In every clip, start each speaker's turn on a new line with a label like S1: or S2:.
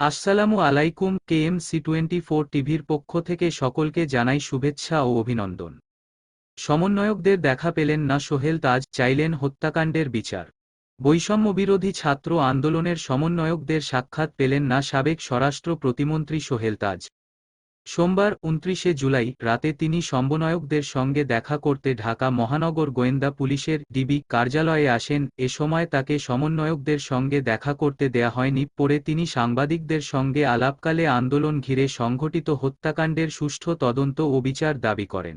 S1: আসসালামু আলাইকুম, KMC twenty four টিভির পক্ষ থেকে সকলকে জানাই শুভেচ্ছা ও অভিনন্দন। সমন্বয়কদের দেখা পেলেন না সোহেল তাজ, চাইলেন হত্যাকাণ্ডের বিচার। বৈষম্য বিরোধী ছাত্র আন্দোলনের সমন্বয়কদের সাক্ষাৎ পেলেন না সাবেক স্বরাষ্ট্র প্রতিমন্ত্রী সোহেল তাজ। সোমবার উনত্রিশে জুলাই রাতে তিনি সমন্বয়কদের সঙ্গে দেখা করতে ঢাকা মহানগর গোয়েন্দা পুলিশের ডিবি কার্যালয়ে আসেন। এ সময় তাকে সমন্বয়কদের সঙ্গে দেখা করতে দেয়া হয়নি। পরে তিনি সাংবাদিকদের সঙ্গে আলাপকালে আন্দোলন ঘিরে সংঘটিত হত্যাকাণ্ডের সুষ্ঠু তদন্ত ও বিচার দাবি করেন।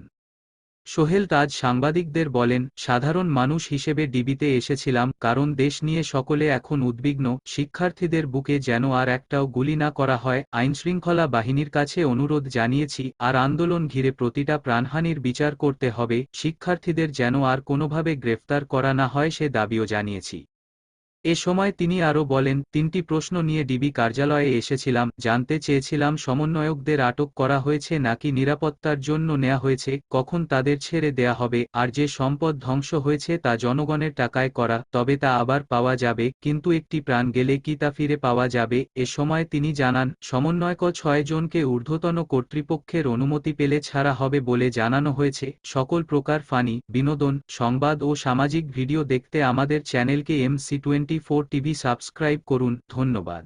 S1: সোহেল তাজ সাংবাদিকদের বলেন, সাধারণ মানুষ হিসেবে ডিবিতে এসেছিলাম কারণ দেশ নিয়ে সকলে এখন উদ্বিগ্ন, শিক্ষার্থীদের বুকে যেন আর একটাও গুলি না করা হয়, আইনশৃঙ্খলা বাহিনীর কাছে অনুরোধ জানিয়েছি, আর আন্দোলন ঘিরে প্রতিটা প্রাণহানির বিচার করতে হবে, শিক্ষার্থীদের যেন আর কোনোভাবে গ্রেফতার করা না হয় সে দাবিও জানিয়েছি। এ সময় তিনি আরও বলেন, তিনটি প্রশ্ন নিয়ে ডিবি কার্যালয়ে এসেছিলাম, জানতে চেয়েছিলাম সমন্বয়কদের আটক করা হয়েছে নাকি নিরাপত্তার জন্য নেওয়া হয়েছে, কখন তাদের ছেড়ে দেয়া হবে, আর যে সম্পদ ধ্বংস হয়েছে তা জনগণের টাকায় করা, তবে তা আবার পাওয়া যাবে, কিন্তু একটি প্রাণ গেলে কি তা ফিরে পাওয়া যাবে, এ সময় তিনি জানান, সমন্বয়ক ছয় জনকে ঊর্ধ্বতন কর্তৃপক্ষের অনুমতি পেলে ছাড়া হবে বলে জানানো হয়েছে, সকল প্রকার ফানি, বিনোদন, সংবাদ ও সামাজিক ভিডিও দেখতে আমাদের চ্যানেলকে MC twenty four TV subscribe করুন ধন্যবাদ।